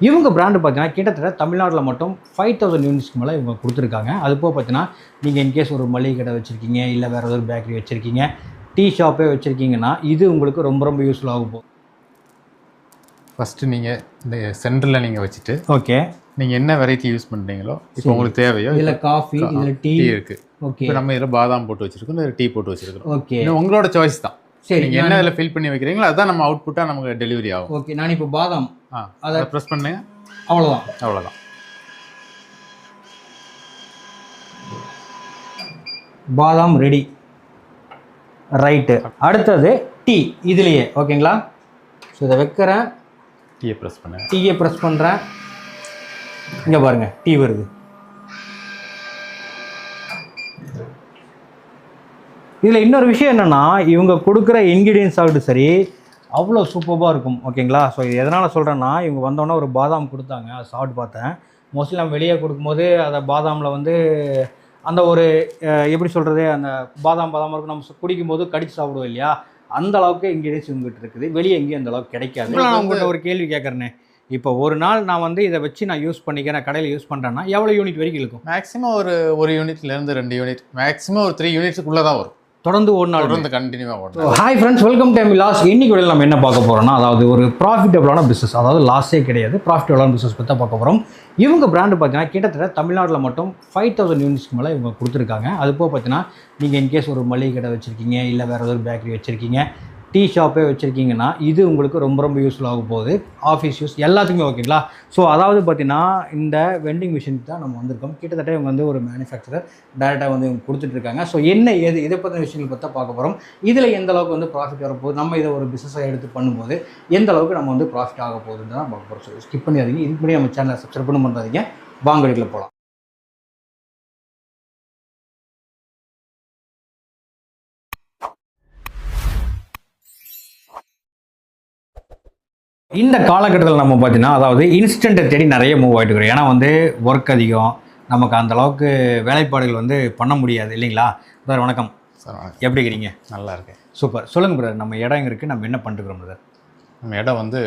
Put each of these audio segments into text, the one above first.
இவங்க பிராண்டு பார்த்தீங்கன்னா கிட்டத்தட்ட தமிழ்நாட்டில் மட்டும் ஃபைவ் தௌசண்ட் யூனிட்ஸ்க்கு மேலே இவங்க கொடுத்துருக்காங்க. அது போக பார்த்தீங்கன்னா நீங்கள் இன்கேஸ் ஒரு மளிகை கடை வச்சுருக்கீங்க இல்லை வேறு ஏதாவது பேக்கரி வச்சுருக்கீங்க டீ ஷாப்பே வச்சுருக்கீங்கன்னா இது உங்களுக்கு ரொம்ப ரொம்ப யூஸ்ஃபுல் ஆகும் போகும் ஃபஸ்ட்டு நீங்கள் இந்த சென்டரில் நீங்கள் வச்சுட்டு ஓகே நீங்கள் என்ன வெரைட்டி யூஸ் பண்ணுறீங்களோ இப்போ உங்களுக்கு தேவையோ இதில் காஃபி இதில் டீ இருக்குது ஓகே இப்போ நம்ம இதில் பாதாம் போட்டு வச்சிருக்கோம் இல்லை டீ போட்டு வச்சிருக்கோம். ஓகே உங்களோட சாய்ஸ் தான். சரி நீங்கள் என்ன இதில் ஃபில் பண்ணி வைக்கிறீங்களோ அதான் நம்ம அவுட்புட்டாக நமக்கு டெலிவரி ஆகும். ஓகே நான் இப்போ பாதாம். ஆ அதை ப்ரெஸ் பண்ணுங்க. அவ்வளோதான் அவ்வளோதான் பாதாம் ரெடி ரைட்டு அடுத்தது டீ இதுலேயே ஓகேங்களா ஸோ இதை வைக்கிறேன். டீயை ப்ரெஸ் பண்ணுங்க. டீயை ப்ரெஸ் பண்ணுறேன் இங்கே பாருங்கள் டீ வருது. இதில் இன்னொரு விஷயம் என்னென்னா இவங்க கொடுக்குற இன்க்ரீடியன்ஸ் ஆகட்டும் சரி அவ்வளோ சூப்பராக இருக்கும் ஓகேங்களா? ஸோ இது எதனால் சொல்கிறேன்னா இவங்க வந்தோன்னே ஒரு பாதாம் கொடுத்தாங்க அதை சாப்பிட்டு பார்த்தேன். மோஸ்ட்லி நம்ம வெளியே கொடுக்கும்போது அதை பாதாமில் வந்து அந்த ஒரு எப்படி சொல்கிறது அந்த பாதாம் பாதாம் இருக்கும் நம்ம குடிக்கும்போது கடிச்சு சாப்பிடுவோம் இல்லையா? அந்த அளவுக்கு இன்க்ரீடியன்ஸ் இவங்ககிட்ட இருக்குது. வெளியே எங்கேயும் அந்த அளவுக்கு கிடைக்காது. நான் உங்கள்கிட்ட ஒரு கேள்வி கேட்குறேனே இப்போ ஒரு நாள் நான் வந்து இதை வச்சு நான் யூஸ் பண்ணிக்கிறேன் கடையில் யூஸ் பண்ணுறேன்னா எவ்வளோ யூனிட் வரைக்கும் இருக்கும் மேக்ஸிமம் ஒரு ஒரு யூனிட்லேருந்து ரெண்டு யூனிட் மேக்ஸிமம் ஒரு த்ரீ யூனிட்ஸுக்குள்ளே தான் வரும். தொடர்ந்து ஒரு நாள் தொடர்ந்து கண்டினியூவாக ஓடும் hi friends welcome time loss இன்னைக்கு வரையில் நம்ம என்ன பார்க்க போகிறோம்னா அதாவது ஒரு ப்ராஃபிட்டபிளான பிஸ்னஸ் அதாவது லாஸே கிடையாது ப்ராஃபிட்டபிளான பிஸ்னஸ் பற்றி தான் பார்க்க போகிறோம் இவங்க பிராண்டு பார்த்தீங்கன்னா கிட்டத்தட்ட தமிழ்நாட்டில் மட்டும் ஃபைவ் தௌசண்ட் யூனிட்ஸ்க்கு மேலே இவங்க கொடுத்துருக்காங்க. அது போக பார்த்தீங்கன்னா நீங்கள் இன்கேஸ் ஒரு மளிகை கடை வச்சுருக்கீங்க இல்லை வேறு ஏதாவது பேக்கரி வச்சுருக்கீங்க டீ ஷாப்பே வச்சுருக்கீங்கன்னா இது உங்களுக்கு ரொம்ப ரொம்ப யூஸ்ஃபுல் ஆக போகுது. ஆஃபீஸ் யூஸ் எல்லாத்துக்குமே ஓகேங்களா ஸோ அதாவது பார்த்தீங்கன்னா இந்த வெண்டிங் மிஷினுக்கு தான் நம்ம வந்திருக்கோம். கிட்டத்தட்ட இவங்க வந்து ஒரு மேனுஃபேக்சரர் டேரெக்டாக வந்து இவங்க கொடுத்துட்ருக்காங்க. ஸோ என்ன எது இதை பற்றின விஷயங்கள் பற்றி பார்க்க போகிறோம் இதில் எந்த அளவுக்கு வந்து ப்ராஃபிட் வரப்போகுது? நம்ம இதை ஒரு பிஸ்னஸாக எடுத்து பண்ணும்போது எந்த அளவுக்கு நம்ம வந்து ப்ராஃபிட் ஆக போகுதுன்னு தான் பார்க்க போகிறோம் ஸோ ஸ்கிப் பண்ணிடாதீங்க. இதுக்கு முன்னாடி நம்ம சேனலை சப்ஸ்கிரைப் பண்ண பண்ணுறாதீங்க வாங்கடிக்கில் போகலாம் இந்த காலகட்டத்தில் நம்ம பார்த்தீங்கன்னா அதாவது இன்ஸ்டண்ட்டை தேடி நிறைய மூவ் ஆகிட்டு இருக்கிறோம் ஏன்னா வந்து ஒர்க் அதிகம். நமக்கு அந்த அளவுக்கு வேலைப்பாடுகள் வந்து பண்ண முடியாது இல்லைங்களா? சார் வணக்கம். சார் வணக்கம். எப்படி இருக்கிறீங்க நல்லா இருக்கேன். சூப்பர். சொல்லுங்கள் பிரதர் நம்ம இடம் எங்க இருக்குது நம்ம என்ன பண்ணிட்டுருக்கோம் பிரதர்? நம்ம இடம் வந்து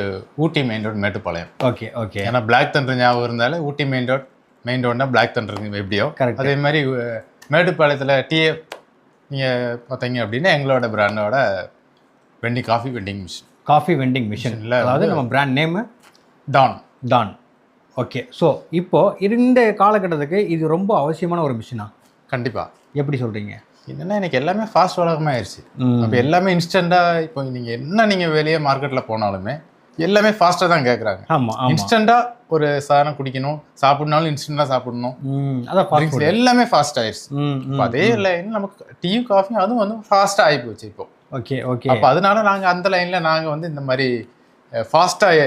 Ooty main road Mettupalayam. Okay okay. ஏன்னா பிளாக் தண்டர் ஞாபகம் இருந்தாலே ஊட்டி மெயின் ரோட் மெயின் ரோட்னா பிளாக் தண்டர் எப்படியோ. Correct. அதே மாதிரி மேட்டுப்பாளையத்தில் டீ நீங்கள் பார்த்தீங்க அப்படின்னா எங்களோட பிராண்டோட vending coffee vending machine coffee vending machine அதாவது நம்ம brand name Don Don okay so இப்போது இந்த காலகட்டத்துக்கு இது ரொம்ப அவசியமான ஒரு மிஷினா கண்டிப்பாக எப்படி சொல்கிறீங்க என்னன்னா எனக்கு எல்லாமே ஃபாஸ்ட் உலகமாக ஆயிடுச்சு அப்போ எல்லாமே இன்ஸ்டண்ட்டாக இப்போ நீங்கள் என்ன நீங்கள் வெளியே மார்க்கெட்டில் போனாலுமே எல்லாமே ஃபாஸ்ட்டாக தான் கேட்குறாங்க ஆமாம் இன்ஸ்டண்ட்டாக ஒரு சாதனம் குடிக்கணும் சாப்பிட்னாலும் இன்ஸ்டண்ட்டாக சாப்பிடணும். அதான் எல்லாமே ஃபாஸ்ட் ஆயிடுச்சு அதே லைன் நமக்கு டீயும் காஃபியும் அதுவும் வந்து ஃபாஸ்ட்டாக ஆகி போச்சு இப்போ. Okay okay. அப்போ அதனால நாங்கள் அந்த லைனில் நாங்கள் வந்து இந்த மாதிரி ஃபாஸ்ட்டாக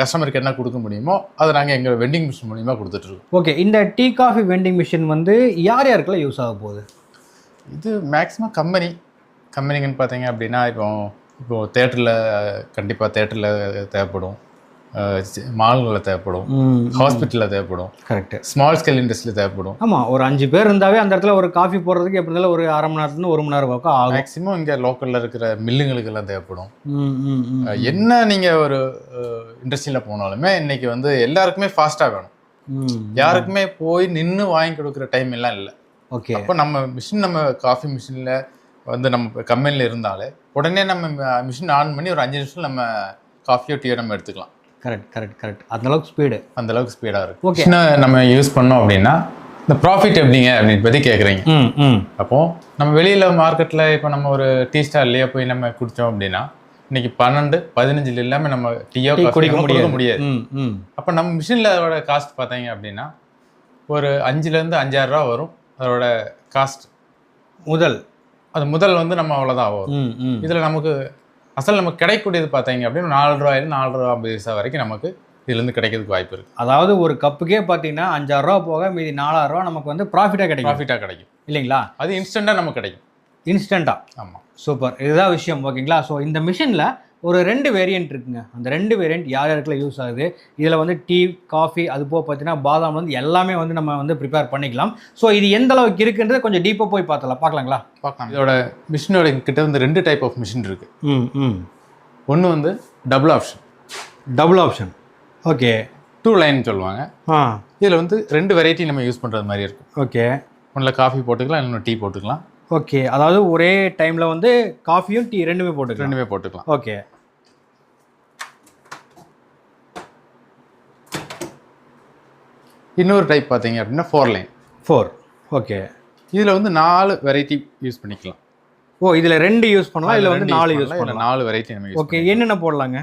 கஸ்டமருக்கு என்ன கொடுக்க முடியுமோ அதை நாங்கள் எங்கள் வெண்டிங் மிஷின் மூலியமாக கொடுத்துட்ருக்கோம் ஓகே இந்த டீ காஃபி வெண்டிங் மிஷின் வந்து யார் யாருக்கெல்லாம் யூஸ் ஆக போகுது? இது மேக்ஸிமம் கம்பெனி கம்பெனிங்கன்னு பார்த்தீங்க அப்படின்னா இப்போ இப்போ தேட்டரில் கண்டிப்பாக தேட்டரில் தேவைப்படும். மால்களில் தேவைப்படும். ஹாஸ்பிட்டலில் தேவைப்படும். கரெக்ட் ஸ்மால் ஸ்கேல் இண்டஸ்ட்ரியில் தேவைப்படும். ஆமாம் ஒரு அஞ்சு பேர் இருந்தாவே அந்த இடத்துல ஒரு காஃபி போடுறதுக்கு எப்படி இருந்தாலும் ஒரு அரை மணி நேரத்துலேருந்து ஒரு மணி நேரம் பக்கம் ஆகும். மேக்ஸிமம் இங்கே லோக்கலில் இருக்கிற மில்லுங்களுக்கெல்லாம் தேவைப்படும். ம் ம் ம் அஹ் என்ன நீங்கள் ஒரு இண்டஸ்ட்ரியில் போனாலுமே இன்னைக்கு வந்து எல்லாருக்குமே ஃபாஸ்ட்டாக வேணும். யாருக்குமே போய் நின்று வாங்கி கொடுக்குற டைம் எல்லாம் இல்லை. ஓகே அப்போ நம்ம மிஷின் நம்ம காஃபி மிஷினில் வந்து நம்ம கம்பெனியில் இருந்தாலே உடனே நம்ம மிஷின் ஆன் பண்ணி ஒரு அஞ்சு நிமிஷம் நம்ம காஃபியோ டீயோ நம்ம எடுத்துக்கலாம். கரெக்ட் கரெக்ட் கரெக்ட் அந்த அளவுக்கு ஸ்பீடு அந்த அளவுக்கு ஸ்பீடாக இருக்கு. Okay. மிஷினை நம்ம யூஸ் பண்ணோம் அப்படின்னா இந்த ப்ராஃபிட் எப்படிங்க அப்படின்னு பற்றி கேட்குறீங்க ம் ம். அப்போ நம்ம வெளியில் மார்க்கெட்டில் இப்போ நம்ம ஒரு டீ ஸ்டார்லேயே போய் நம்ம குடித்தோம் அப்படின்னா இன்னைக்கு பன்னெண்டு பதினஞ்சுல இல்லாமல் நம்ம டீயோ குடிக்க முடியாது. முடியாது. ம் ம். அப்போ நம்ம மிஷினில் அதோட காஸ்ட் பார்த்தீங்க அப்படின்னா ஒரு அஞ்சுலேருந்து அஞ்சாயிரம் ரூபா வரும். அதோட காஸ்ட் முதல். அது முதல் வந்து நம்ம அவ்வளோதான் வரும் ம் ம். இதில் நமக்கு அசல் நமக்கு கிடைக்கக்கூடியது பார்த்தீங்க அப்படின்னா நாலு ரூபாயிலிருந்து நாலு ரூபா ஐம்பது பைசா வரைக்கும் நமக்கு இதுலேருந்து கிடைக்கிறதுக்கு வாய்ப்பு இருக்குது அதாவது ஒரு கப்புக்கே பார்த்தீங்கன்னா அஞ்சாயிரம் ரூபா போக மீதி நாலாயிரம் ரூபா நமக்கு வந்து ப்ராஃபிட்டாக கிடைக்கும். ப்ராஃபிட்டாக கிடைக்கும். இல்லைங்களா? அது இன்ஸ்டண்ட்டாக நமக்கு கிடைக்கும். இன்ஸ்டண்ட்டாக ஆமாம் சூப்பர். இதுதான் விஷயம் ஓகேங்களா? ஸோ இந்த மிஷினில் ஒரு ரெண்டு வேரியன்ட் இருக்குங்க. அந்த ரெண்டு வேரியன்ட் யார் யாருக்கெல்லாம் யூஸ் ஆகுது? இதில் வந்து டீ காஃபி அது போக பார்த்தீங்கன்னா பாதாம் வந்து எல்லாமே வந்து நம்ம வந்து ப்ரிப்பேர் பண்ணிக்கலாம். ஸோ இது எந்த அளவுக்கு இருக்குன்றது கொஞ்சம் டீப்பாக போய் பார்த்தலாம் பார்க்கலாங்களா? பார்க்கலாம். இதோட மிஷினோட கிட்ட வந்து ரெண்டு டைப் ஆஃப் மிஷின் இருக்குது ம் ம். ஒன்று வந்து double option double option okay two line சொல்லுவாங்க. ஆ. இதில் வந்து ரெண்டு வெரைட்டி நம்ம யூஸ் பண்ணுறது மாதிரி இருக்கும். ஓகே ஒன்றில் காஃபி போட்டுக்கலாம் இல்லைன்னா டீ போட்டுக்கலாம். ஓகே அதாவது ஒரே டைமில் வந்து காஃபியும் டீ ரெண்டுமே போட்டுக்கலாம். ரெண்டுமே போட்டுக்கலாம். ஓகே. இன்னொரு டைப் பார்த்தீங்க அப்படின்னா ஃபோர் லைன் ஃபோர் ஓகே. இதில் வந்து நாலு வெரைட்டி யூஸ் பண்ணிக்கலாம். ஓ இதில் ரெண்டு யூஸ் பண்ணலாம் இதில் வந்து நாலு யூஸ் பண்ணலாம், நாலு வெரைட்டி நம்ம ஓகே என்னென்ன போடலாங்க?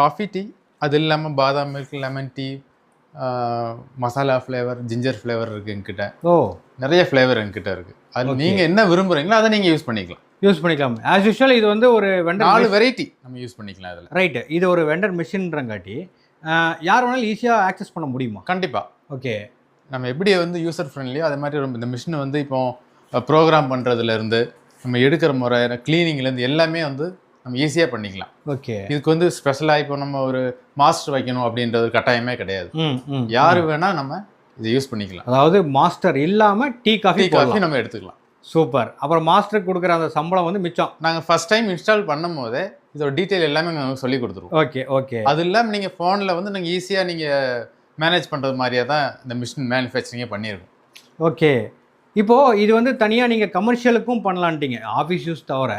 காஃபி டீ அது இல்லாமல் badam milk lemon tea masala flavour ginger flavour இருக்குது எங்கிட்ட ஓ. நிறைய ஃப்ளேவர் எங்கிட்ட இருக்குது அது நீங்கள் என்ன விரும்புகிறீங்களோ அதை நீங்கள் யூஸ் பண்ணிக்கலாம். யூஸ் பண்ணிக்கலாம். ஆஸ் யூஷுவல் இது வந்து ஒரு வெண்டர் நாலு வெரைட்டி நம்ம யூஸ் பண்ணிக்கலாம் அதில். ரைட்டு இது ஒரு வெண்டர் மிஷின்றங்காட்டி யார் வேணாலும் ஈஸியாக ஆக்சஸ் பண்ண முடியுமா? கண்டிப்பாக ஓகே நம்ம எப்படி வந்து யூசர் ஃப்ரெண்ட்லியோ அதே மாதிரி ரொம்ப இந்த மிஷினை வந்து இப்போ ப்ரோக்ராம் பண்ணுறதுலேருந்து நம்ம எடுக்கிற முறை க்ளீனிங்லேருந்து எல்லாமே வந்து நம்ம ஈஸியாக பண்ணிக்கலாம். ஓகே. இதுக்கு வந்து ஸ்பெஷலாக இப்போ நம்ம ஒரு மாஸ்டர் வைக்கணும் அப்படின்றது கட்டாயமே கிடையாது. யார் வேணால் நம்ம இதை யூஸ் பண்ணிக்கலாம். அதாவது மாஸ்டர் இல்லாமல் டீ காஃபி காஃபி நம்ம எடுத்துக்கலாம். சூப்பர். அப்புறம் மாஸ்டருக்கு கொடுக்குற அந்த சம்பளம் வந்து மிச்சம். நாங்கள் ஃபர்ஸ்ட் டைம் இன்ஸ்டால் பண்ணும் போதே இதோட டீட்டெயில் எல்லாமே நாங்கள் சொல்லி கொடுத்துருவோம். Okay okay. அது இல்லாமல் நீங்கள் ஃபோனில் வந்து நீங்கள் ஈஸியாக நீங்கள் மேனேஜ் பண்ணுறது மாதிரியே தான் இந்த மிஷின் மேனுஃபேக்சரிங்கே பண்ணியிருக்கோம். ஓகே. இப்போது இது வந்து தனியாக நீங்கள் கமர்ஷியலுக்கும் பண்ணலான்ட்டீங்க ஆஃபீஸ் யூஸ் தவிர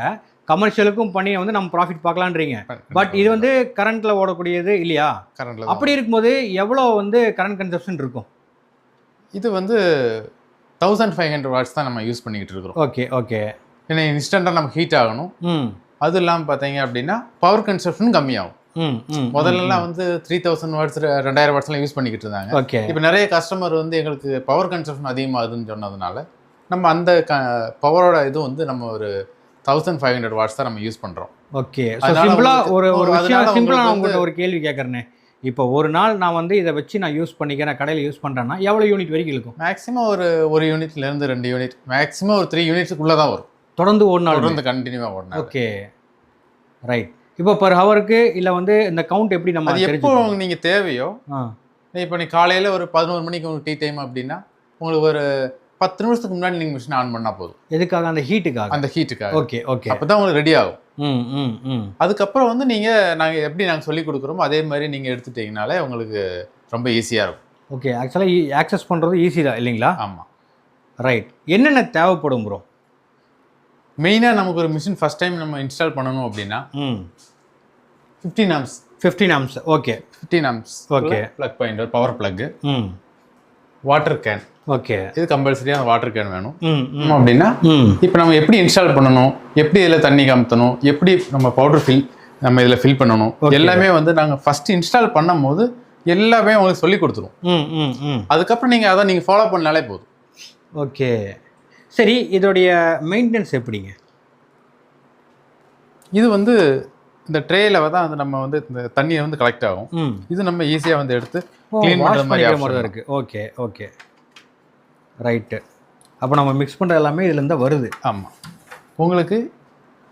கமர்ஷியலுக்கும் பண்ணி வந்து நம்ம ப்ராஃபிட் பார்க்கலான்றீங்க. பட் இது வந்து கரண்ட்டில் ஓடக்கூடியது இல்லையா? கரண்டில் அப்படி இருக்கும்போது எவ்வளோ வந்து கரண்ட் கன்சப்ஷன் இருக்கும்? இது வந்து தௌசண்ட் ஃபைவ் ஹண்ட்ரட் வாட்ஸ் தான் நம்ம யூஸ் பண்ணிக்கிட்டு இருக்கிறோம். ஓகே ஓகே ஏன்னா இன்ஸ்டண்ட்டாக நம்ம ஹீட் ஆகணும். ம். அது இல்லாமல் பார்த்தீங்க அப்படின்னா பவர் கன்சப்ஷன் கம்மியாகும். ம் ம் முதல்லலாம் வந்து த்ரீ தௌசண்ட் வாட்ஸ் ரெண்டாயிரம் வாட்ஸ்லாம் யூஸ் பண்ணிக்கிட்டு இருந்தாங்க. ஓகே இப்போ நிறைய கஸ்டமர் வந்து எங்களுக்கு பவர் கன்சப்ஷன் அதிகமாகுதுன்னு சொன்னதுனால நம்ம அந்த க பவரோட இது வந்து நம்ம ஒரு தௌசண்ட் ஃபைவ் ஹண்ட்ரட் வாட்ஸ் தான் நம்ம யூஸ் பண்ணுறோம் ஓகே உங்களுக்கு- ஒரு ஒரு விஷயம் சிம்பிளாக நான் உங்கள்கிட்ட ஒரு கேள்வி கேட்குறேனே இப்போ ஒரு நாள் நான் வந்து இதை வச்சு நான் யூஸ் பண்ணிக்கிறேன் கடையில் யூஸ் பண்ணுறேன்னா எவ்வளோ யூனிட் வரைக்கும் இருக்கும் மேக்ஸிமம் ஒரு ஒரு யூனிட்லேருந்து ரெண்டு யூனிட் மேக்ஸிமம் ஒரு த்ரீ யூனிட்ஸுக்குள்ளே தான் வரும். தொடர்ந்து ஒரு நாள் தொடர்ந்து கண்டினியூவாக ஓடணும் ஓகே ரைட் இப்போ பர் ஹவருக்கு இல்லை வந்து இந்த கவுண்ட் எப்படி நம்ம அது எப்போ? நீங்கள் தேவையோ இப்போ நீ காலையில் ஒரு பதினோரு மணிக்கு உங்களுக்கு டீ டைம் அப்படின்னா உங்களுக்கு ஒரு பத்து நிமிஷத்துக்கு முன்னாடி நீங்கள் மிஷின் ஆன் பண்ணால் போதும். எதுக்காக? அந்த ஹீட்டுக்காக அந்த ஹீட்டுக்காக ஓகே ஓகே அப்போ தான் உங்களுக்கு ரெடி ஆகும். ம் ம் ம். அதுக்கப்புறம் வந்து நீங்கள் நாங்கள் எப்படி நாங்கள் சொல்லி கொடுக்குறோமோ அதே மாதிரி நீங்கள் எடுத்துட்டீங்கனாலே உங்களுக்கு ரொம்ப ஈஸியாக இருக்கும். ஓகே ஆக்சுவலாக ஆக்சஸ் பண்ணுறது ஈஸி தான் இல்லைங்களா? ஆமாம் ரைட் என்னென்ன தேவைப்படும் ப்ரோ மெயினாக நமக்கு ஒரு மிஷின் ஃபஸ்ட் டைம் நம்ம இன்ஸ்டால் பண்ணணும் அப்படின்னா ம். Fifteen amps fifteen amps okay fifteen amps Okay. Plug point power plug ம். Water can okay. இது கம்பல்சரியாக வாட்டர் கேன் வேணும். அப்படின்னா இப்போ நம்ம எப்படி இன்ஸ்டால் பண்ணணும் எப்படி இதில் தண்ணி கமுத்தணும் எப்படி நம்ம பவுடர் ஃபில் நம்ம இதில் ஃபில் பண்ணணும். எல்லாமே வந்து நாங்கள் ஃபர்ஸ்ட் இன்ஸ்டால் பண்ணும்போது எல்லாமே உங்களுக்கு சொல்லி கொடுத்துருவோம் அதுக்கப்புறம் நீங்கள் அதை நீங்கள் ஃபாலோ பண்ணாலே போதும். ஓகே. சரி இதோடைய மெயின்டெனன்ஸ் எப்படிங்க? இது வந்து இந்த ட்ரேயில் தான் வந்து நம்ம வந்து இந்த தண்ணியை வந்து கலெக்ட் ஆகும். இது நம்ம ஈஸியாக வந்து எடுத்து வாஷ் பண்ற மாதிரி இருக்குது ஓகே ஓகே. ரைட்டு. அப்போ நம்ம மிக்ஸ் பண்ணுற எல்லாமே இதுலேருந்து வருது. ஆமாம் உங்களுக்கு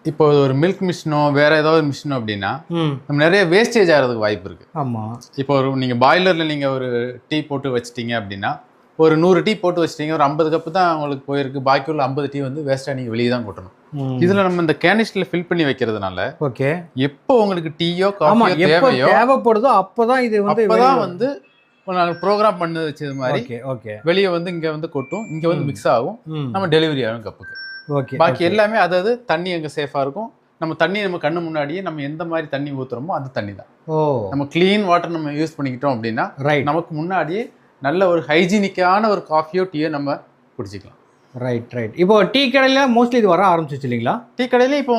இப்போ ஒரு மில்க் மிஷினோ வேற ஏதாவது மிஷினோ அப்படின்னா நம்ம நிறைய வேஸ்டேஜ் ஆகிறதுக்கு வாய்ப்பு இருக்குது ஆமாம் இப்போ ஒரு நீங்கள் பாய்லரில் நீங்கள் ஒரு டீ போட்டு வச்சிட்டீங்க அப்படின்னா ஒரு நூறு டீ போட்டு வச்சிட்டீங்க ஒரு ஐம்பது கப்பு தான் உங்களுக்கு போயிருக்கு பாக்கி உள்ள ஐம்பது டீ வந்து வேஸ்ட்டாக நீங்கள் வெளியே தான் கொட்டணும். இதில் நம்ம இந்த கேனிஸ்டில் ஃபில் பண்ணி வைக்கிறதுனால ஓகே. எப்போ உங்களுக்கு டீயோ காஃபியோ தேவையோ தேவைப்படுதோ அப்பதான் இது வந்து அப்பதான் வந்து நாங்கள் ப்ரோக்ராம் பண்ணி வச்சது மாதிரி ஓகே வெளியே வந்து இங்கே வந்து கொட்டும் இங்கே வந்து மிக்ஸ் ஆகும். நம்ம டெலிவரி ஆகும் கப்புக்கு. ஓகே பாக்கி எல்லாமே அதாவது தண்ணி எங்கே சேஃபாக இருக்கும். நம்ம தண்ணி நம்ம கண்ணு முன்னாடியே நம்ம எந்த மாதிரி தண்ணி ஊற்றுறோமோ அந்த தண்ணி தான். ஓ. நம்ம க்ளீன் வாட்டர் நம்ம யூஸ் பண்ணிக்கிட்டோம் அப்படின்னா ரைட் நமக்கு முன்னாடியே நல்ல ஒரு ஹைஜீனிக்கான ஒரு காஃபியோ டீயோ நம்ம குடிச்சிக்கலாம். ரைட் ரைட் இப்போ டீ கடையில மோஸ்ட்லி இது வர ஆரம்பிச்சிச்சு இல்லைங்களா? டீ கடையில இப்போ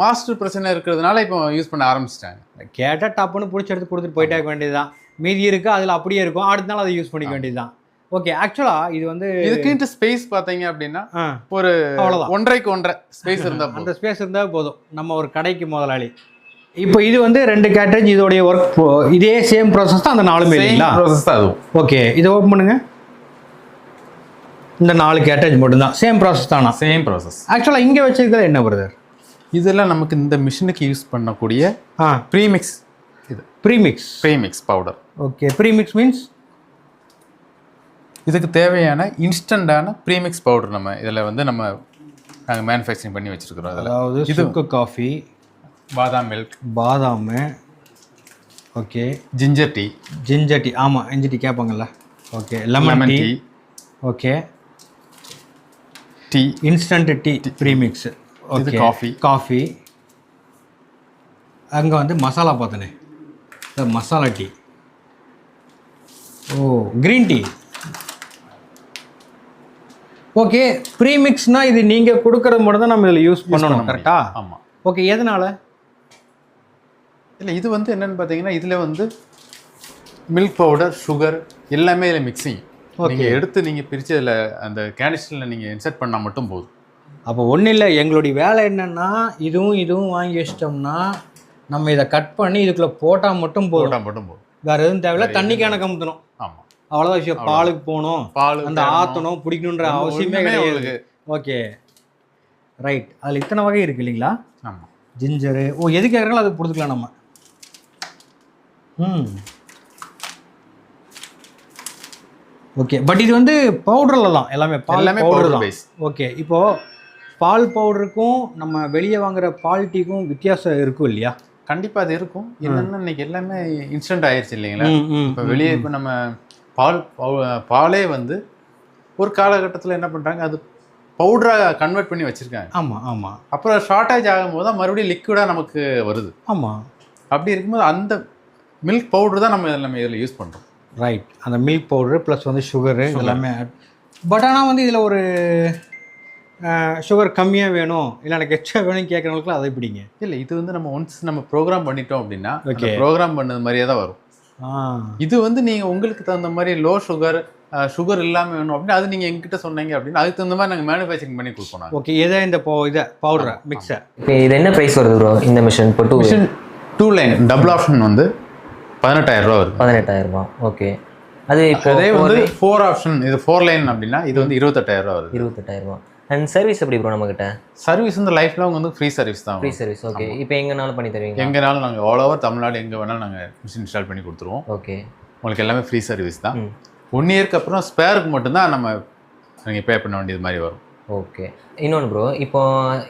மாஸ்டர் பிரச்சனை இருக்கிறதுனால இப்போ யூஸ் பண்ண ஆரம்பிச்சிட்டாங்க. கேட்டா டப்புன்னு பிடிச்சி எடுத்து கொடுத்துட்டு போயிட்டே வேண்டியதுதான். மீதி இருக்கு அதுல அப்படியே இருக்கும். அடுத்த நாள் அதை யூஸ் பண்ணிக்க வேண்டியதுதான். ஓகே ஆக்சுவலா இது வந்து இதுக்குன்ட்டு ஸ்பேஸ் பார்த்தீங்க அப்படின்னா ஒரு அவ்வளவுதான். ஒன்றைக்கு ஒன்றரை ஸ்பேஸ் இருந்தா அந்த ஸ்பேஸ் இருந்தால் போதும். நம்ம ஒரு கடைக்கு முதலாளி. இப்போ இது வந்து ரெண்டு கேட்டேஜ் இதோடைய ஒர்க் இதே சேம் ப்ராசஸ் தான் அந்த நாலுமே இல்லைங்களா? ப்ராசஸ் தான் அதுவும். ஓகே இதை ஓப்பன் பண்ணுங்க. இந்த நாலு கேட்டேஜ் மட்டும்தான். சேம் ப்ராசஸ் தானா? சேம் ப்ராசஸ் ஆக்சுவலாக இங்கே வச்சிருக்கிறது என்ன பிரதர் இதெல்லாம் நமக்கு இந்த மிஷினுக்கு யூஸ் பண்ணக்கூடிய ப்ரீமிக்ஸ் இது. Premix premix powder okay premix means இதுக்கு தேவையான இன்ஸ்டண்டான ப்ரீமிக்ஸ் பவுடர் நம்ம இதில் வந்து நம்ம நாங்கள் மேனுஃபேக்சரிங் பண்ணி வச்சிருக்கிறோம் அதில் அதாவது சுக்கு coffee badam milk badam okay ginger tea ginger tea ஆமாம் இஞ்சி tea கேட்பாங்கல்ல okay lemon tea okay tea instant tea premix okay coffee. Coffee அங்கே வந்து மசாலா பார்த்தனே மசாலா டீ ஓ க்ரீன் டீ ஓகே ப்ரீமிக்ஸ்னால் இது நீங்கள் கொடுக்குறது மட்டும் தான் நம்ம இதில் யூஸ் பண்ணணும் கரெக்டா ஆமா. ஓகே எதனால்? இல்லை இது வந்து என்னன்னு பார்த்தீங்கன்னா இதில் வந்து மில்க் பவுடர் சுகர் எல்லாமே இதில் மிக்சிங் நீங்கள் எடுத்து நீங்கள் பிரித்து அதில் அந்த கேனிஸ்டரில் நீங்கள் இன்சர்ட் பண்ணால் மட்டும் போதும். அப்போ ஒன்றும் இல்லை எங்களுடைய வேலை என்னென்னா இதுவும் இதுவும் வாங்கி வச்சிட்டோம்னா நம்ம இதை கட் பண்ணி இதுக்குள்ளே போட்டால் மட்டும் போதும். போட்டால் மட்டும் போதும். வேறு எதுவும் தேவையில்ல தண்ணி கேன கமுத்தணும். ஆமாம் அவ்வளோதான் விஷயம். பாலுக்கு போகணும். பால் அந்த ஆற்றணும் பிடிக்கணுன்ற அவசியமே கிடையாது. ஓகே. ரைட் அதில் இத்தனை வகை இருக்கு இல்லைங்களா? ஆமாம் ஜிஞ்சரு ஓ எது கேட்குறாங்களோ அது கொடுத்துக்கலாம் நம்ம. ம். ஓகே. பட் இது வந்து பவுடரில் தான். எல்லாமே பால் எல்லாமே பவுடர் தான். ஓகே. இப்போது பால் பவுடருக்கும் நம்ம வெளியே வாங்குற பால் டீக்கும் வித்தியாசம் இருக்கும் இல்லையா? கண்டிப்பாக அது இருக்கும். என்னன்னா இன்னைக்கு எல்லாமே இன்ஸ்டன்ட் ஆயிடுச்சு இல்லைங்களா? இப்போ வெளியே இப்போ நம்ம பால் பவு- பாலே வந்து ஒரு காலகட்டத்தில் என்ன பண்ணுறாங்க அது பவுடராக கன்வெர்ட் பண்ணி வச்சுருக்காங்க. ஆமாம் ஆமாம் அப்புறம் ஷார்ட்டேஜ் ஆகும்போது தான் மறுபடியும் லிக்விடாக நமக்கு வருது. ஆமாம் அப்படி இருக்கும்போது அந்த மில்க் பவுடர் தான் நம்ம இதில் நம்ம இதில் யூஸ் பண்ணுறோம் ரைட் அந்த மில்க் பவுடரு ப்ளஸ் வந்து சுகரு எல்லாமே பட் ஆனால் வந்து இதில் ஒரு சுகர் கம்மியாக வேணும் இல்லை எனக்கு எக்ஸ்ட்ரா வேணும் கேட்குறவங்களுக்குலாம் அதை பிடிங்க. இல்லை இது வந்து நம்ம ஒன்ஸ் நம்ம ப்ரோக்ராம் பண்ணிட்டோம் அப்படின்னா. ப்ரோக்ராம் பண்ணது மாதிரியே தான் வரும். இது வந்து நீங்கள் உங்களுக்கு தகுந்த மாதிரி லோ சுகர் சுகர் இல்லாமல் வேணும் அப்படின்னு அது நீங்கள் எங்கிட்ட சொன்னீங்க அப்படின்னா அதுக்கு தகுந்த மாதிரி நாங்கள் மேனுஃபேக்சரிங் பண்ணி கொடுப்போம் நாங்கள் ஓகே எதை இந்த போ இதை பவுடரை மிக்ஸை இப்போ இது என்ன ப்ரைஸ் வருது ப்ரோ இந்த மிஷின் இப்போ two machine two line double option வந்து பதினெட்டாயிரம் ரூபா வருது. பதினெட்டாயிரம் ரூபாய் ஓகே அது இப்போ அதே வந்து ஃபோர் ஆப்ஷன் இது ஃபோர் லைன் அப்படின்னா இது வந்து இருபத்தெட்டாயிரம் ரூபா வருது. இருபத்தெட்டாயிரம் ரூபாய் அண்ட் சர்வீஸ் எப்படி ப்ரோ நம்மக்கிட்ட சர்வீஸ் வந்து லைஃப் லாங் வந்து ஃப்ரீ சர்வீஸ் தான் ஃப்ரீ சர்வீஸ் ஓகே இப்போ எங்கனாலும் பண்ணி தருவீங்க எங்கேனாலும் நாங்கள் ஆல் ஓவர் தமிழ்நாடு எங்கே வேணாலும் நாங்கள் மிஷின் இன்ஸ்டால் பண்ணி கொடுத்துருவோம். ஓகே உங்களுக்கு எல்லாமே ஃப்ரீ சர்வீஸ் தான். ஒன் இயர்க்கு அப்புறம் ஸ்பேருக்கு மட்டும்தான் நம்ம நீங்கள் பே பண்ண வேண்டியது மாதிரி வரும். ஓகே இன்னொன்று ப்ரோ இப்போ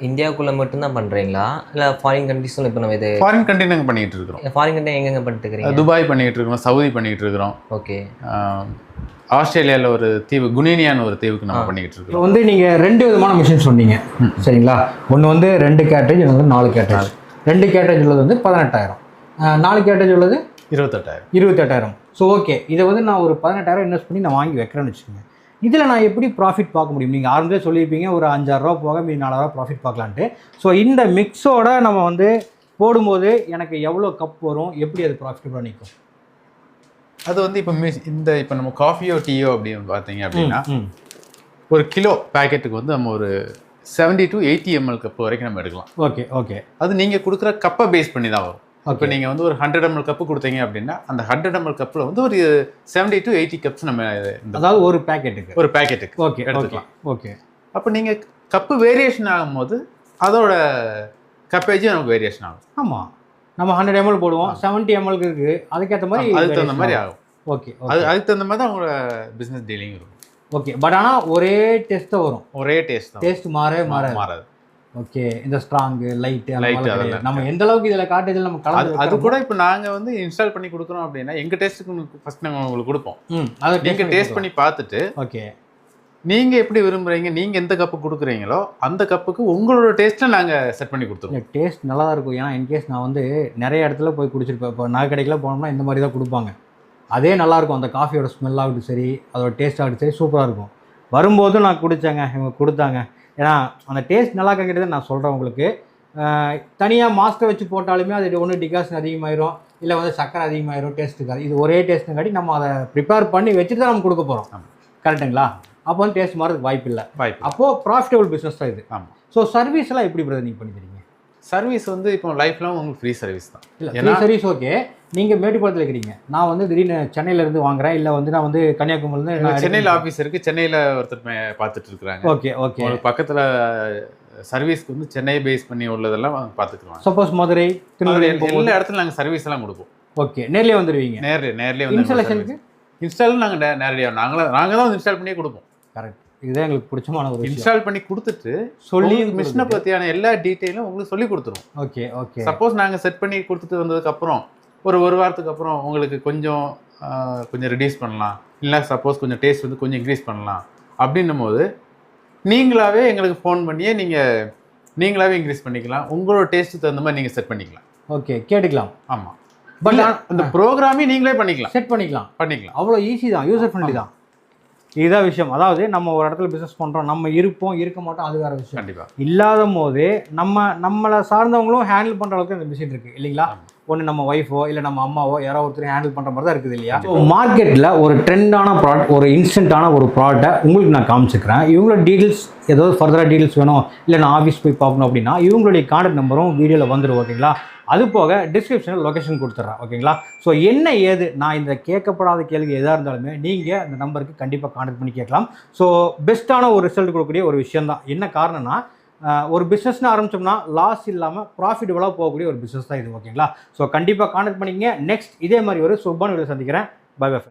இந்தியாவுக்குள்ளே மட்டும்தான் பண்ணுறீங்களா இல்லை ஃபாரின் கண்ட்ரிஸும் இப்போ நம்ம இது ஃபாரின் கண்ட்ரி நாங்கள் பண்ணிகிட்டு இருக்கிறோம். ஃபாரின் கண்ட்ரி எங்கெங்கே பண்ணிட்டு இருக்கிறீங்க துபாய் பண்ணிகிட்டு இருக்கிறோம் சவுதி பண்ணிகிட்டு இருக்கிறோம். ஓகே ஆஸ்திரேலியாவில் ஒரு தீவு குனீனியான்னு ஒரு தீவுக்கு நம்ம பண்ணிக்கிட்டு இப்போ இருக்கிறோம் வந்து நீங்கள் ரெண்டு விதமான மிஷின் சொன்னீங்க. சரிங்களா? ஒன்று வந்து ரெண்டு கேட்டேஜ் இன்னொன்று வந்து நாலு கேட்டேஜ் ரெண்டு கேட்டேஜ் உள்ளது வந்து பதினெட்டாயிரம். நாலு கேட்டேஜ் உள்ளது இருபத்தெட்டாயிரம். இருபத்தெட்டாயிரம். ஸோ ஓகே இதை வந்து நான் ஒரு பதினெட்டாயிரம் இன்வெஸ்ட் பண்ணி நான் வாங்கி வைக்கிறேன்னு வச்சுக்கோங்க. இதில் நான் எப்படி ப்ராஃபிட் பார்க்க முடியும்? நீங்கள் ஆரம்பமே சொல்லியிருப்பீங்க ஒரு அஞ்சாயிரரூவா போக மீதி நாலாயிரரூவா ப்ராஃபிட் பார்க்கலான்ட்டு. ஸோ இந்த மிக்ஸோட நம்ம வந்து போடும்போது எனக்கு எவ்வளோ கப் வரும்? எப்படி அது ப்ராஃபிட்டபுளாக நிற்கும்? அது வந்து இப்போ மிஸ் இந்த இப்போ நம்ம காஃபியோ டீயோ அப்படின்னு பார்த்தீங்க அப்படின்னா ம் ஒரு கிலோ பேக்கெட்டுக்கு வந்து நம்ம ஒரு 70 டு எயிட்டி எம்எல் கப் வரைக்கும் நம்ம எடுக்கலாம். Okay okay. அது நீங்கள் கொடுக்குற கப்பை பேஸ் பண்ணி தான் வரும். இப்போ நீங்கள் வந்து ஒரு ஹண்ட்ரட் எம்எல் கப்பு கொடுத்தீங்க அப்படின்னா அந்த ஹண்ட்ரட் எம்எல் கப்பில் வந்து ஒரு 70 டு எயிட்டி கப்ஸ் நம்ம அதாவது ஒரு பேக்கெட்டுக்கு ஒரு பேக்கெட்டுக்கு ஓகே எடுத்துக்கலாம். ஓகே அப்போ நீங்கள் கப்பு வேரியேஷன் ஆகும்போது அதோட கப்பேஜும் நமக்கு வேரியேஷன் ஆகும். ஆமாம் நம்ம ஹண்ட்ரட் எம்எல் போடுவோம் செவன்ட்டி எம்எல்க்கு இருக்குது அதுக்கேற்ற மாதிரி அதுக்கு தகுந்த மாதிரி ஆகும். ஓகே அது அதுக்கு தகுந்த மாதிரி தான் உங்களோட பிஸ்னஸ் டீலிங் இருக்கும். ஓகே பட் ஆனால் ஒரே டேஸ்ட் தான் வரும். ஒரே டேஸ்ட் டேஸ்ட் மாறவே மாறாது. மாறாது. ஓகே இந்த ஸ்ட்ராங்கு லைட்டு Light அந்த அதெல்லாம். நம்ம எந்த அளவுக்கு இதில் காட்டேஜில் நம்ம கலந்து அது கூட இப்போ நாங்கள் வந்து இன்ஸ்டால் பண்ணி கொடுக்குறோம் அப்படின்னா எங்கள் டேஸ்ட்டுக்கு ஃபர்ஸ்ட் நாங்கள் உங்களுக்கு கொடுப்போம். ம் அதை நீங்கள் டேஸ்ட் பண்ணி பார்த்துட்டு ஓகே நீங்கள் எப்படி விரும்புறீங்க நீங்கள் எந்த கப்பு கொடுக்குறீங்களோ அந்த கப்புக்கு உங்களோட டேஸ்ட்டில் நாங்கள் செட் பண்ணி கொடுத்துருவோம். டேஸ்ட் நல்லா தான் இருக்கும். ஏன்னா இன்கேஸ் நான் வந்து நிறைய இடத்துல போய் குடிச்சிருப்பேன். இப்போ நகை கடைக்கெல்லாம் போனோம்னா இந்த மாதிரி தான் கொடுப்பாங்க. அதே நல்லா இருக்கும் அந்த காஃபியோட ஸ்மெல் ஆகட்டும் சரி அதோட டேஸ்ட் ஆகட்டும் சரி சூப்பராக இருக்கும். வரும்போதும் நான் குடித்தேங்க இவங்க கொடுத்தாங்க. ஏன்னா அந்த டேஸ்ட் நல்லா இருக்கிறது நான் சொல்கிறேன் உங்களுக்கு. தனியாக மாஸ்டர் வச்சு போட்டாலுமே அது ஒன்று டிகாஷன் அதிகமாயிரும். இல்லை வந்து சக்கரை அதிகமாயிரும் டேஸ்ட்டுக்கு இது ஒரே டேஸ்ட்டுங்காட்டி நம்ம அதை ப்ரிப்பேர் பண்ணி வச்சுட்டு தான் நம்ம கொடுக்க போகிறோம். கரெக்டுங்களா அப்போ வந்து டேஸ்ட் மாறதுக்கு வாய்ப்பு இல்லை. வாய்ப்பு அப்போது ப்ராஃபிட்டபிள் பிஸ்னஸ் தான் இது. ஆமாம் ஸோ சர்வீஸ் எல்லாம் எப்படி பிரதர் நீங்கள் பண்ணி தரீங்க சர்வீஸ் வந்து இப்போ லைஃப் லாங் உங்களுக்கு ஃப்ரீ சர்வீஸ் தான். இல்லை சர்வீஸ் ஓகே நீங்கள் மேட்டுப்பாளத்தில் இருக்கிறீங்க. நான் வந்து திடீர்னு சென்னையில இருந்து வாங்குறேன். இல்லை வந்து நான் வந்து கன்னியாகுமரியிலேருந்து சென்னையில் ஆஃபீஸ் இருக்குது சென்னையில் ஒருத்தர் பார்த்துட்டு இருக்கிறாங்க. Okay okay. பக்கத்தில் சர்வீஸ்க்கு வந்து சென்னை பேஸ் பண்ணி உள்ளதெல்லாம் பார்த்துக்குருவாங்க. சப்போஸ் மதுரை திருநெல்வேலி எல்லா இடத்துல நாங்கள் சர்வீஸ் எல்லாம் கொடுப்போம். ஓகே நேர்லயே வந்துடுவீங்க நேர்ல நேர்லயே வந்து இன்ஸ்டாலேஷனுக்கு இன்ஸ்டால் நாங்கள் நேரடியாக நாங்களும் நாங்கள் தான் இன்ஸ்டால் பண்ணியே கொடுப்போம். கரெக்ட் இதுதான் எங்களுக்கு பிடிச்சமான ஒரு இன்ஸ்டால் பண்ணி கொடுத்துட்டு சொல்லி மிஷினை பற்றியான எல்லா டீட்டெயிலும் உங்களுக்கு சொல்லி கொடுத்துருவோம். Okay okay. சப்போஸ் நாங்கள் செட் பண்ணி கொடுத்துட்டு வந்ததுக்கு அப்புறம் ஒரு ஒரு வாரத்துக்கு அப்புறம் உங்களுக்கு கொஞ்சம் கொஞ்சம் ரெடியூஸ் பண்ணலாம். இல்லை சப்போஸ் கொஞ்சம் டேஸ்ட் வந்து கொஞ்சம் இன்க்ரீஸ் பண்ணலாம். அப்படின்னும் போது நீங்களாவே எங்களுக்கு ஃபோன் பண்ணியே நீங்கள் நீங்களாவே இன்க்ரீஸ் பண்ணிக்கலாம். உங்களோட டேஸ்ட்டுக்கு தகுந்த மாதிரி நீங்கள் செட் பண்ணிக்கலாம். ஓகே கேட்டுக்கலாம். ஆமாம் பட் அந்த ப்ரோக்ராமே நீங்களே பண்ணிக்கலாம். செட் பண்ணிக்கலாம். பண்ணிக்கலாம். அவ்வளோ ஈஸி தான். யூசர் ஃப்ரெண்ட்லி தான். இதுதான் விஷயம். அதாவது நம்ம ஒரு இடத்துல பிஸ்னஸ் பண்ணுறோம் நம்ம இருப்போம் இருக்க மாட்டோம் அது வேற விஷயம். கண்டிப்பாக இல்லாத போது நம்ம நம்மளை சார்ந்தவங்களும் ஹேண்டில் பண்ணுற அளவுக்கு இந்த மிஷின் இருக்குது இல்லைங்களா. ஒன்று நம்ம ஒய்ஃபோ இல்லை நம்ம அம்மாவோ யாரோ ஒருத்தர் ஹேண்டில் பண்ணுற மாதிரி தான் இருக்குது இல்லையா? ஸோ மார்க்கெட்டில் ஒரு ட்ரெண்டான ப்ராடக்ட் ஒரு இன்ஸ்டன்ட்டான ஒரு ப்ராடக்ட்டை உங்களுக்கு நான் காமிச்சிக்கிறேன். இவங்களோட டீட்டெயில்ஸ் ஏதாவது ஃபர்தராக டீட்டெயில்ஸ் வேணும் இல்லை நான் ஆஃபீஸ் போய் பார்க்கணும் அப்படின்னா இவங்களுடைய கான்டாக்ட் நம்பரும் வீடியோவில் வந்துடும் ஓகேங்களா அது போக டிஸ்கிரிப்ஷனில் லொக்கேஷன் கொடுத்துட்றேன் ஓகேங்களா ஸோ என்ன ஏது? நான் இந்த கேட்கப்படாத கேள்வி எதாக இருந்தாலுமே நீங்கள் அந்த நம்பருக்கு கண்டிப்பாக கான்டாக்ட் பண்ணி கேட்கலாம். ஸோ பெஸ்ட்டான ஒரு ரிசல்ட் கொடுக்கக்கூடிய ஒரு விஷயம் தான் என்ன காரணம்னா ஒரு பிஸ்னஸ்னு ஆரம்பிச்சோம்னா லாஸ் இல்லாமல் ப்ராஃபிட்டபுளாக போகக்கூடிய ஒரு பிஸ்னஸ் தான் இது ஓகேங்களா ஸோ கண்டிப்பாக கான்டாக்ட் பண்ணிக்கங்க. நெக்ஸ்ட் இதே மாதிரி ஒரு சூப்பான வீடியோ சந்திக்கிறேன். Bye bye